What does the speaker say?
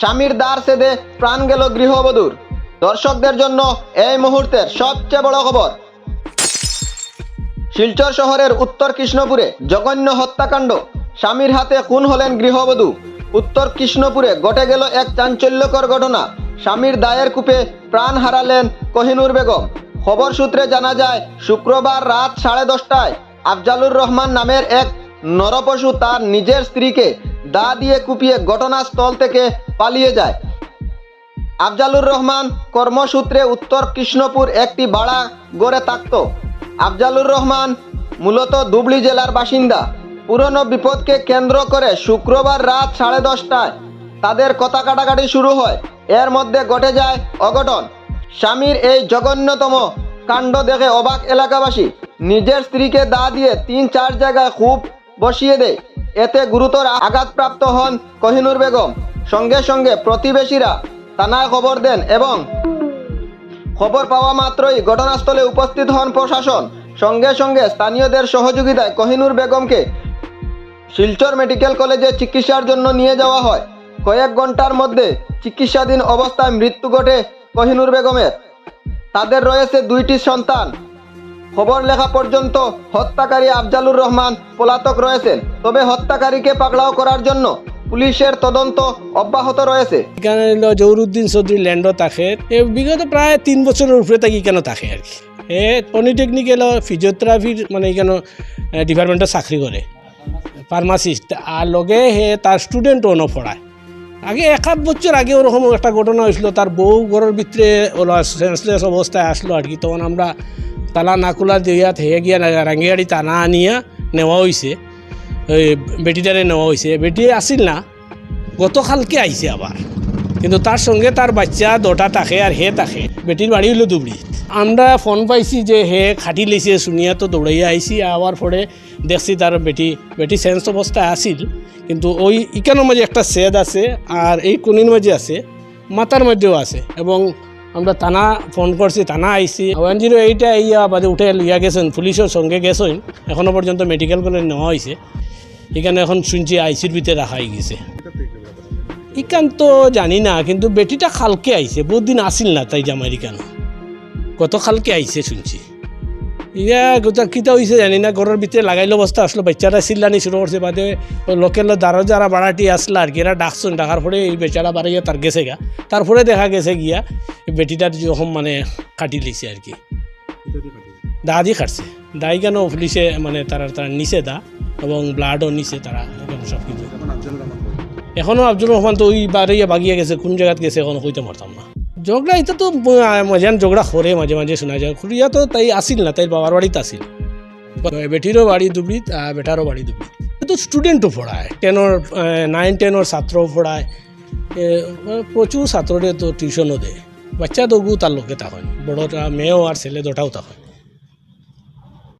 স্বামীর দ্বার সেদে প্রাণ গেল গৃহবধূর। দর্শকদের জন্য এই মুহূর্তের সবচেয়ে বড় খবর। শিলচর শহরের উত্তর কৃষ্ণপুরে জঘন্য হত্যাকাণ্ড। স্বামীর হাতে খুন হলেন গৃহবধূ। উত্তর কৃষ্ণপুরে ঘটে গেল এক চাঞ্চল্যকর ঘটনা। স্বামীর দায়ের কূপে প্রাণ হারালেন কোহিনুর বেগম। খবর সূত্রে জানা যায়, শুক্রবার রাত সাড়ে দশটায় আফজালুর রহমান নামের এক নরপশু তার নিজের স্ত্রীকে দা দিয়ে কুপিয়ে ঘটনাস্থল থেকে পালিয়ে যায়। আফজালুর রহমান কর্মসূত্রে উত্তর কৃষ্ণপুর একটি বাড়া গড়ে থাকত। আফজালুর রহমান মূলত ধুবড়ি জেলার বাসিন্দা। পুরনো বিপদকে কেন্দ্র করে শুক্রবার রাত সাড়ে দশটায় তাদের কথা কাটাকাটি শুরু হয়। এর মধ্যে ঘটে যায় অঘটন। স্বামীর এই জঘন্যতম কাণ্ড দেখে অবাক এলাকাবাসী। নিজের স্ত্রীকে দা দিয়ে তিন চার জায়গায় খুব বসিয়ে দেয়। এতে গুরুতর আঘাতপ্রাপ্ত হন কোহিনুর বেগম। সঙ্গে সঙ্গে প্রতিবেশীরা থানায় খবর দেন এবং খবর পাওয়া মাত্রই ঘটনাস্থলে উপস্থিত হন প্রশাসন সঙ্গে সঙ্গে স্থানীয়দের সহযোগিতায় কোহিনুর বেগমকে শিলচর মেডিকেল কলেজে চিকিৎসার জন্য নিয়ে যাওয়া হয়। কয়েক ঘণ্টার মধ্যে চিকিৎসাধীন অবস্থায় মৃত্যু ঘটে কোহিনুর বেগমের। তাদের রয়েছে দুইটি সন্তান। খবর লেখা পর্যন্ত হত্যাকারী আফজালুর রহমান পলাতক রয়েছেন। তবে হত্যাকারীকে পাকড়াও করার জন্য পুলিশের তদন্ত অব্যাহত রয়েছে। এখানে জহুরুদ্দিন চৌধুরী ল্যান্ডও থাকে। বিগত প্রায় তিন বছরের উপরে থাকি কেন থাকে আর কি? এ পলিটেকনিক্যাল ফিজিওথেরাপির মানে কেন ডিপার্টমেন্টে চাকরি করে। ফার্মাসিস্ট। আর লগে হে তার স্টুডেন্টও ন পড়ায়। আগে এক আধ বছর আগে ওরকম একটা ঘটনা হয়েছিল। তার বউ ঘরের ভিতরে ওলা সেন্সলেস অবস্থায় আসলো আর কি। তখন আমরা তালা না খোলা দিয়া থেকে গিয়া রাঙ্গিয়াড়ি টানা আনিয়া নেওয়া হয়েছে ওই বেটিটারে নেওয়া হয়েছে বেটি আসিল না, গতকালকে আইছে আবার কিন্তু তার সঙ্গে তার বাচ্চা দুটা থাকে আর হে থাকে। বেটির বাড়ি হইল দুবড়ি আমরা ফোন পাইছি যে হে খাটি লেছে শুনিয়া তো দৌড়াইয়া আইছি আবার পরে দেখছি তার বেটি বেটি সেন্স অবস্থায় আসিল কিন্তু ওই ইকানোর মাঝে একটা সেদ আছে আর এই কোনির মাঝে আছে মাথার মধ্যেও আছে। এবং আমরা থানা ফোন করছি, থানা আইসি ওয়ান জিরো এইটা ইয়া বাদে উঠে লিয়া গেছেন, পুলিশের সঙ্গে গেছেন। এখনও পর্যন্ত মেডিকেল কলেজ নেওয়া হয়েছে এখানে এখন শুনছি আইসির ভিতরে রাখা হয়ে গেছে। ইকান তো জানি না, কিন্তু বেটিটা খালকে আইছে। বহুত দিন আসিল না তাই জামাই কেন কত খালকে আইছে শুনছি। ইয়া, গোটা কিতা হয়েছে জানি না ঘরের ভিতরে লাগাইলো অবস্থা আসলো বাচ্চারা চিল্লানি শুরু করছে বাদে লোকের দ্বারা যারা বাড়াটি আসলো আর কি এরা ডাকছেন ডাকার পরে এই বেচারা বাড়াইয়া তার গেছে গা। তারপরে দেখা গেছে গিয়া বেটিটার যখন মানে কাটি লিছে আর কি। দা দিয়ে কাটছে। দাই কেন পুলিশে মানে তারা তারা নিচে দা, এবং ব্লাডও নিচে তারা সব কিছু। এখনও আব্দুর রহমান তো ওই বারে বাগিয়ে গেছে, কোন জায়গাত গেছে, এখনও কইতে পারতাম না। ঝগড়া এটা তো মজান ঝগড়া হরে মাঝে মাঝে শোনা যায় খুড়িয়া তো তাই আসিল না তাই বাবার বাড়িতে আসিল বেটিরও বাড়ি দুবড়িত আর বেটারও বাড়ি দুবড়িত তো স্টুডেন্টও পড়ায় টেনর নাইন টেনর ছাত্রও পড়ায় প্রচুর ছাত্রদের তো টিউশনও দেয় বাচ্চা তো তার লোকে তখন বড়টা মেয়েও আর ছেলে দুটাও তখন